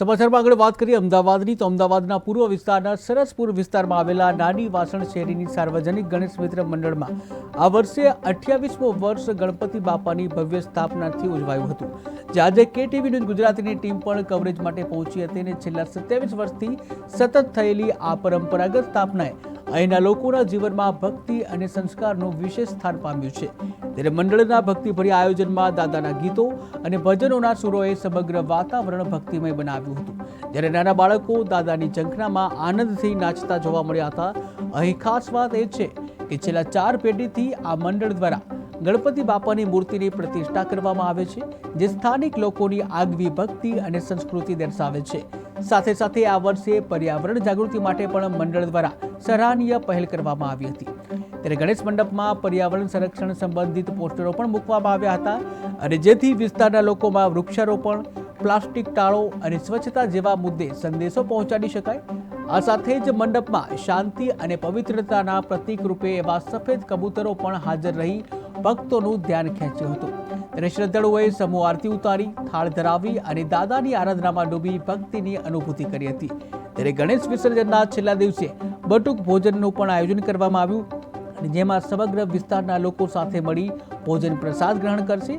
સમાચારમાં આગળ વાત કરીએ અમદાવાદની. તો અમદાવાદના પૂર્વ વિસ્તારના સરસપુર વિસ્તારમાં આવેલા નાની વાસણ શેરીની સાર્વજનિક ગણેશ મિત્ર મંડળમાં આ વર્ષે અઠ્યાવીસમો વર્ષ ગણપતિ બાપાની ભવ્ય સ્થાપનાથી ઉજવાયું હતું. જે આજે કેટીવી ન્યૂઝ ગુજરાતીની ટીમ પણ કવરેજ માટે પહોંચી હતી અને છેલ્લા સત્યાવીસ વર્ષથી સતત થયેલી આ પરંપરાગત સ્થાપનાએ અહીંના લોકોના જીવનમાં ભક્તિ અને સંસ્કારનું વિશેષ સ્થાન પામ્યું છે. ત્યારે મંડળના ભક્તિભર્યા આયોજનમાં દાદાના ગીતો અને ભજનોના સુરોએ સમગ્ર વાતાવરણ ભક્તિમય બનાવ્યું હતું. જ્યારે નાના બાળકો દાદાની ઝંખનામાં આનંદથી નાચતા જોવા મળ્યા હતા, અહીં ખાસ વાત એ છે કે છેલ્લા ચાર પેઢીથી આ મંડળ દ્વારા ગણપતિ બાપાની મૂર્તિની પ્રતિષ્ઠા કરવામાં આવે છે, જે સ્થાનિક લોકોની આગવી ભક્તિ અને સંસ્કૃતિ દર્શાવે છે. સાથે સાથે આ વર્ષે પર્યાવરણ જાગૃતિ માટે પણ મંડળ દ્વારા સરાહનીય પહેલ કરવામાં આવી હતી. ત્યારે ગણેશ મંડપમાં પર્યાવરણ સંરક્ષણ સંબંધિત પોસ્ટરો પણ મૂકવામાં આવ્યા હતા અને જેથી વિસ્તારના લોકોમાં વૃક્ષારોપણ, પ્લાસ્ટિક ટાળો અને સ્વચ્છતા જેવા મુદ્દે સંદેશો પહોંચાડી શકાય. આ સાથે જ મંડપમાં શાંતિ અને પવિત્રતાના પ્રતીક રૂપે એવા સફેદ કબૂતરો પણ હાજર રહી ભક્તોનું ધ્યાન ખેંચ્યું હતું. ત્યારે શ્રદ્ધાળુઓએ સમૂહ આરતી ઉતારી, થાળ ધરાવી અને દાદાની આરાધનામાં ડૂબી ભક્તિની અનુભૂતિ કરી હતી. ત્યારે ગણેશ વિસર્જનના છેલ્લા દિવસે બટુક ભોજનનું પણ આયોજન કરવામાં આવ્યું અને જેમાં સમગ્ર વિસ્તારના લોકો સાથે મળી ભોજન પ્રસાદ ગ્રહણ કરશે,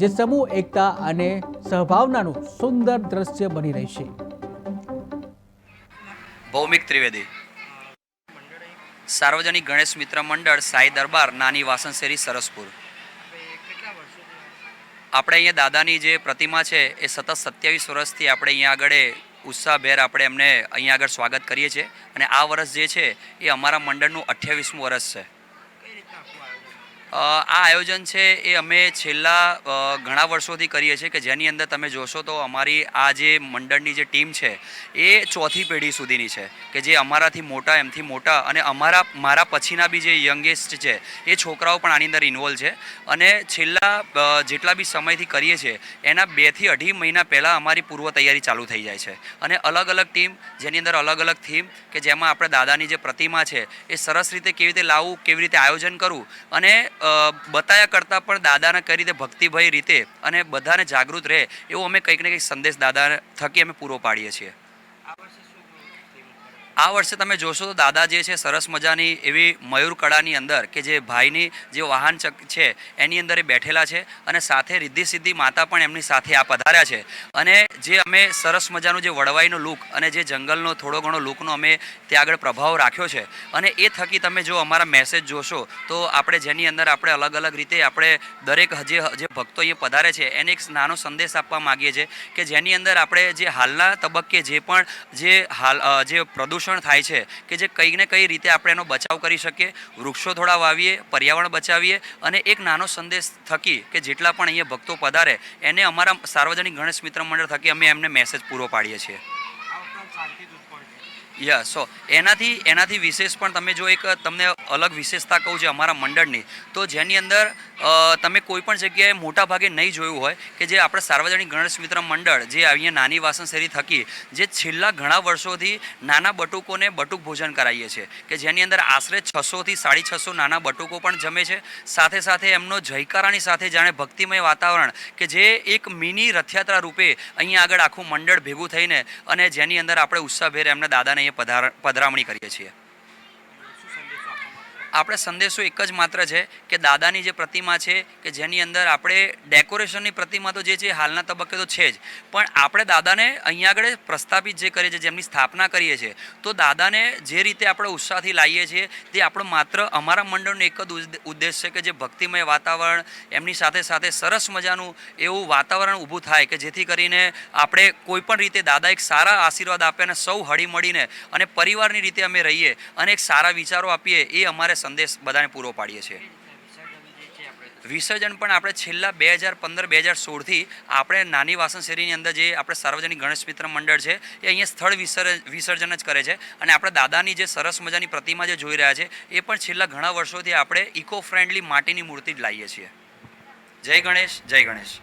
જે સમૂહ, એકતા અને સહભાવનાનું સુંદર દ્રશ્ય બની રહેશે. ભૌમિક ત્રિવેદી. સાર્વજનિક ગણેશ મિત્ર મંડળ સાઈ દરબાર નાની વાસણશેરી સરસપુર. આપણે અહીંયા દાદાની જે પ્રતિમા છે એ સતત સત્યાવીસ વર્ષથી આપણે અહીંયા આગળ ઉત્સાહભેર આપણે એમને અહીંયા આગળ સ્વાગત કરીએ છીએ. અને આ વર્ષ જે છે એ અમારા મંડળનું અઠ્યાવીસમું વર્ષ છે. આ આયોજન છે એ અમે છેલ્લા ઘણા વર્ષોથી કરીએ છીએ કે જેની અંદર તમે જોશો તો અમારી આ જે મંડળની જે ટીમ છે એ ચોથી પેઢી સુધીની છે કે જે અમારાથી મોટા, એમથી મોટા અને અમારા, મારા પછીના બી જે યંગેસ્ટ છે એ છોકરાઓ પણ આની અંદર ઇન્વોલ્વ છે. અને છેલ્લા જેટલા બી સમયથી કરીએ છીએ એના બેથી અઢી મહિના પહેલાં અમારી પૂર્વ તૈયારી ચાલુ થઈ જાય છે. અને અલગ અલગ ટીમ, જેની અંદર અલગ અલગ થીમ કે જેમાં આપણે દાદાની જે પ્રતિમા છે એ સરસ રીતે કેવી રીતે લાવવું, કેવી રીતે આયોજન કરવું અને બતાયા કરતાં પણ દાદાને કઈ રીતે ભક્તિભય રીતે અને બધાને જાગૃત રહે, એવો અમે કંઈક ને કંઈક સંદેશ દાદા થકી અમે પૂરો પાડીએ છીએ. આ વર્ષે તમે જોશો તો દાદા જે છે, સરસ મજાની એવી મયુર કળાની અંદર કે જે ભાઈની જે વાહન ચક છે, એની અંદર એ બેઠેલા છે અને સાથે રિદ્ધિ સિદ્ધિ માતા પણ એમની સાથે આ પધાર્યા છે. અને જે અમે સરસ મજાનું જે વડવાઈનો લુક અને જે જંગલનો થોડો ઘણો લુકનો અમે ત્યાં આગળ પ્રભાવ રાખ્યો છે. અને એ થકી તમે જો અમારા મેસેજ જોશો તો આપણે જેની અંદર આપણે અલગ અલગ રીતે આપણે દરેક જે જે ભક્તો અહીંયા પધારે છે, એને એક નાનો સંદેશ આપવા માગીએ છીએ કે જેની અંદર આપણે જે હાલના તબક્કે જે પણ જે હાલ જે પ્રદૂષણ થાય છે કે જે કંઈક ને કઈ રીતે આપણે એનો બચાવ કરી શકીએ, વૃક્ષો થોડા વાવીએ, પર્યાવરણ બચાવીએ અને એક નાનો સંદેશ થકી કે જેટલા પણ અહીંયા ભક્તો પધારે, એને અમારા સાર્વજનિક ગણેશ મિત્ર મંડળ થકી અમે એમને મેસેજ પૂરો પાડીએ છીએ. યા સો એનાથી એનાથી વિશેષ પણ તમે જો એક તમને અલગ વિશેષતા કહું છે અમારા મંડળની, તો જેની અંદર તમે કોઈ પણ જગ્યાએ મોટા ભાગે નહીં જોયું હોય કે જે આપણે સાર્વજનિક ગણેશ મિત્ર મંડળ જે અહીંયા નાની વાસણ શેરી થકી, જે છેલ્લા ઘણા વર્ષોથી નાના બટુકોને બટુક ભોજન કરાવીએ છીએ કે જેની અંદર આશરે છસોથી સાડી છસો નાના બટુકો પણ જમે છે, સાથે સાથે એમનો જયકારાની સાથે જાણે ભક્તિમય વાતાવરણ, કે જે એક મિની રથયાત્રા રૂપે અહીંયા આગળ આખું મંડળ ભેગું થઈને અને જેની અંદર આપણે ઉત્સાહભેર એમના દાદાને પધરામણી કરીએ છીએ. આપણે સંદેશો એક જ માત્ર છે કે દાદાની જે પ્રતિમા છે કે જેની અંદર આપણે ડેકોરેશનની પ્રતિમા તો જે છે હાલના તબક્કે તો છે જ. પણ આપણે દાદાને અહીંયા આગળ પ્રસ્થાપિત જે કરીએ છીએ, જેમની સ્થાપના કરીએ છીએ, તો દાદાને જે રીતે આપણે ઉત્સાહથી લાવીએ છીએ તે આપણો માત્ર અમારા મંડળનો એક જ ઉદ્દ- ઉદ્દેશ છે કે જે ભક્તિમય વાતાવરણ, એમની સાથે સાથે સરસ મજાનું એવું વાતાવરણ ઊભું થાય કે જેથી કરીને આપણે કોઈપણ રીતે દાદા એક સારા આશીર્વાદ આપે અને સૌ હળીમળીને અને પરિવારની રીતે અમે રહીએ અને એક સારા વિચારો આપીએ એ અમારે સંદેશ બધાને પૂરો પાડીએ છીએ. વિસર્જન પણ આપણે છેલ્લા બે હજાર પંદર, બે હજાર સોળથી આપણે નાની વાસણ શેરીની અંદર જે આપણે સાર્વજનિક ગણેશ મિત્ર મંડળ છે, એ અહીંયા સ્થળ વિસર્જન જ કરે છે. અને આપણે દાદાની જે સરસ મજાની પ્રતિમા જે જોઈ રહ્યા છે, એ પણ છેલ્લા ઘણા વર્ષોથી આપણે ઇકો ફ્રેન્ડલી માટીની મૂર્તિ જ લાવીએ છીએ. જય ગણેશ જય ગણેશ.